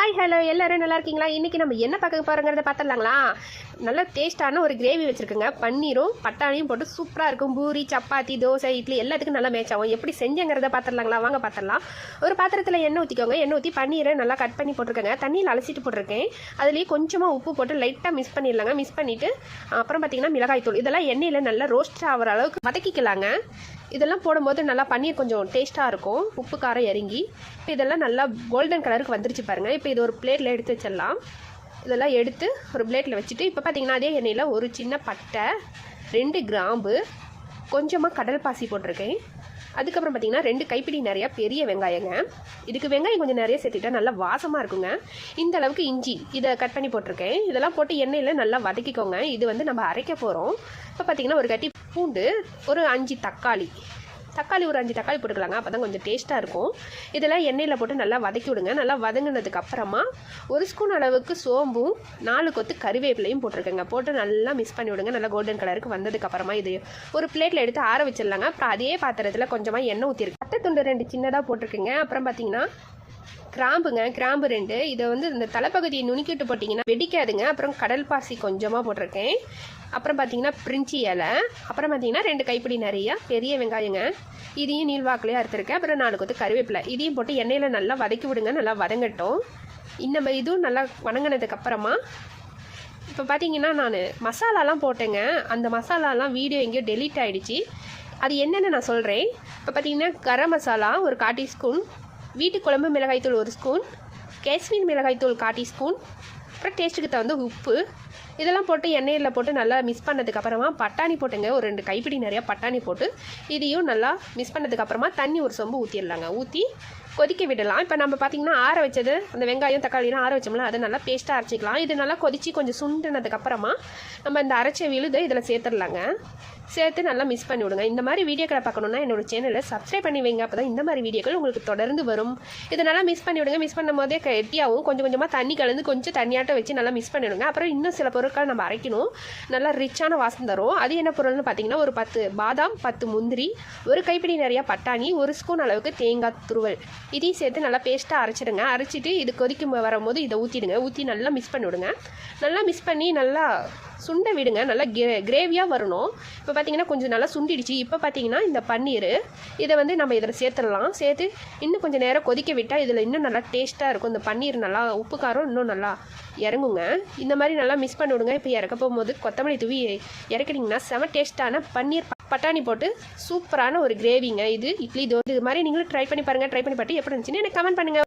Hi hello எல்லாரும் நல்லா இருக்கீங்களா? இன்றைக்கி நம்ம என்ன பார்க்க போகிறோங்கிறத பார்த்துடலாங்களா? நல்லா டேஸ்ட்டான ஒரு கிரேவி வச்சுருக்கோங்க. பன்னீரும் பட்டாணியும் போட்டு சூப்பராக இருக்கும். பூரி சப்பாத்தி தோசை இட்லி எல்லாத்துக்கும் நல்லா மேட்ச் ஆகும். எப்படி செஞ்சங்கிறத பார்த்துடலாங்களா? வாங்க பார்த்துடலாம். ஒரு பாத்திரத்தில் எண்ணெய் ஊற்றிக்கோங்க எண்ணெய் ஊற்றி பன்னீரை நல்லா கட் பண்ணி போட்டிருக்கேங்க. தண்ணியில் அலசிட்டு போட்டிருக்கேன். அதுலேயே கொஞ்சமாக உப்பு போட்டு லைட்டாக மிஸ் பண்ணிடலாங்க. மிஸ் பண்ணிவிட்டு அப்புறம் பார்த்தீங்கன்னா மிளகாய் தூள் இதெல்லாம் எண்ணெயில் நல்லா ரோஸ்ட் ஆகிற அளவுக்கு வதக்கிக்கலாங்க. இதெல்லாம் போடும்போது நல்லா பன்னீர் கொஞ்சம் டேஸ்ட்டாக இருக்கும். உப்பு காரம் இறங்கி. இப்போ இதெல்லாம் நல்லா கோல்டன் கலருக்கு வந்துருச்சு பாருங்கள் இப்போ இது ஒரு பிளேட்டில் எடுத்து வச்சிடலாம். இதெல்லாம் எடுத்து ஒரு பிளேட்டில் வச்சுட்டு இப்போ பார்த்தீங்கன்னா அதே எண்ணெயில் ஒரு சின்ன பட்டை ரெண்டு கிராம்பு கொஞ்சமாக கடல் பாசி போட்டிருக்கேன். அதுக்கப்புறம் பார்த்தீங்கன்னா ரெண்டு கைப்பிடி நிறையா பெரிய வெங்காயங்க. இதுக்கு வெங்காயம் கொஞ்சம் நிறைய சேர்த்துக்கிட்டா நல்லா வாசமாக இருக்குங்க. இந்த அளவுக்கு இஞ்சி இதை கட் பண்ணி போட்டிருக்கேன். இதெல்லாம் போட்டு எண்ணெயில் நல்லா வதக்கிக்கோங்க. இது வந்து நம்ம அரைக்க போகிறோம் இப்போ பார்த்தீங்கன்னா ஒரு கட்டி பூண்டு ஒரு அஞ்சு தக்காளி தக்காளி ஒரு அஞ்சு தக்காளி போட்டுக்கலாங்க. அப்போ தான் கொஞ்சம் டேஸ்ட்டாக இருக்கும். இதெல்லாம் எண்ணெயில் போட்டு நல்லா வதக்கி விடுங்க. நல்லா வதங்கினதுக்கு அப்புறமா ஒரு ஸ்பூன் அளவுக்கு சோம்பும் நாலு கொத்து கறிவேப்பிலையும் போட்டிருக்கேங்க. போட்டு நல்லா மிக்ஸ் பண்ணி விடுங்க. நல்லா கோல்டன் கலருக்கு வந்ததுக்கு அப்புறமா இது ஒரு பிளேட்டில் எடுத்து ஆற வச்சிடலாங்க. அப்புறம் அதே பாத்திரத்தில் கொஞ்சமாக எண்ணெய் ஊற்றிருக்கு பட்டை துண்டு ரெண்டு சின்னதாக போட்டிருக்கேங்க. அப்புறம் பார்த்தீங்கன்னா கிராம்புங்க கிராம்பு ரெண்டு. இதை வந்து இந்த தலைப்பகுதியை நுணுக்கிட்டு போட்டிங்கன்னா வெடிக்காதுங்க. அப்புறம் கடல் பாசி கொஞ்சமாக போட்டிருக்கேன். அப்புறம் பார்த்தீங்கன்னா பிரிஞ்சி இலை. அப்புறம் பார்த்தீங்கன்னா ரெண்டு கைப்பிடி நிறையா பெரிய வெங்காயங்க. இதையும் நீள்வாக்கிலே அறுத்துருக்கேன். அப்புறம் நாலு கொத்து கருவேப்பிலை. இதையும் போட்டு எண்ணெயில் நல்லா வதக்கி விடுங்க. நல்லா வதங்கட்டும். இந்த இதுவும் நல்லா வணங்கினதுக்கப்புறமா இப்போ பார்த்தீங்கன்னா நான் மசாலாலாம் போட்டேங்க. அந்த மசாலாலாம் வீடியோ எங்கேயோ டெலீட் ஆகிடுச்சு அது என்னென்னு நான் சொல்கிறேன் இப்போ பார்த்தீங்கன்னா கரம் மசாலா ஒரு கால் டீஸ்பூன் வீட்டு குழம்பு மிளகாய்த்தூள் ஒரு ஸ்பூன் காஷ்மீர் மிளகாய்த்தூள் கால் டீஸ்பூன் அப்புறம் டேஸ்ட்டுக்கு தகுந்த உப்பு. இதெல்லாம் போட்டு எண்ணெயில் போட்டு நல்லா மிக்ஸ் பண்ணதுக்கப்புறமா பட்டாணி போட்டுங்க. ஒரு ரெண்டு கைப்பிடி நிறையா பட்டாணி போட்டு இதையும் நல்லா மிக்ஸ் பண்ணதுக்கப்புறமா தண்ணி ஒரு சொம்பு ஊற்றிடலாங்க ஊற்றி கொதிக்க விடலாம். இப்போ நம்ம பார்த்தீங்கன்னா ஆற வச்சது அந்த வெங்காயம் தக்காளிலாம் ஆற வச்சோம்ல அதை நல்லா பேஸ்ட்டாக அரைச்சிக்கலாம். இது நல்லா கொதித்து கொஞ்சம் சுண்டினதுக்கப்புறமா நம்ம இந்த அரைச்ச விழுதை இதில் சேர்த்துடலாங்க. சேர்த்து நல்லா மிஸ் பண்ணி விடுங்க இந்த மாதிரி வீடியோக்களை பார்க்கணுன்னா என்னோட சேனலை சப்ஸ்கிரைப் பண்ணி வைங்க. அப்போ தான் இந்த மாதிரி வீடியோக்கள் உங்களுக்கு தொடர்ந்து வரும். இதை நல்லா மிஸ் பண்ணி விடுங்க மிஸ் பண்ணும் போதே கெட்டியாகவும் கொஞ்சம் கொஞ்சமாக தண்ணி கலந்து கொஞ்சம் தண்ணியாட்டம் வச்சு நல்லா மிஸ் பண்ணிவிடுங்க. அப்புறம் இன்னும் சில பொருட்கள் நம்ம அரைக்கணும். நல்லா ரிச்சான வாசம் தரும். அது என்ன பொருள்னு பார்த்தீங்கன்னா ஒரு பத்து பாதாம் பத்து முந்திரி ஒரு கைப்பிடி நிறையா பட்டாணி ஒரு ஸ்பூன் அளவுக்கு தேங்காய் துருவல். இதையும் சேர்த்து நல்லா பேஸ்ட்டாக அரைச்சிடுங்க. அரைச்சிட்டு இது கொதிக்கும் வரும்போது இதை ஊற்றிடுங்க ஊற்றி நல்லா மிஸ் பண்ணி விடுங்க. நல்லா மிஸ் பண்ணி நல்லா சுண்ட விடுங்க. நல்லா கிரே கிரேவியாக வரணும். இப்போ பார்த்தீங்கன்னா கொஞ்சம் நல்லா சுண்டிடுச்சு. இப்போ பார்த்தீங்கன்னா இந்த பன்னீர் இதை வந்து நம்ம இதில் சேர்த்துடலாம். சேர்த்து இன்னும் கொஞ்சம் நேரம் கொதிக்க விட்டால் இதில் இன்னும் நல்லா டேஸ்ட்டாக இருக்கும். இந்த பன்னீர் நல்லா உப்பு காரம் இன்னும் நல்லா இறங்குங்க. இந்த மாதிரி நல்லா மிஸ் பண்ணி விடுங்க. இப்போ இறக்க போகும்போது கொத்தமல்லி தூவி இறக்குனீங்கன்னா செம டேஸ்ட்டான பன்னீர் பட்டாணி போட்டு சூப்பரான ஒரு கிரேவிங்க இது. இட்லி தோசை இது மாதிரி நீங்களும் ட்ரை பண்ணி பாருங்கள் ட்ரை பண்ணி பார்த்து எப்படி இருந்துச்சுன்னு எனக்கு கமெண்ட் பண்ணுங்கள்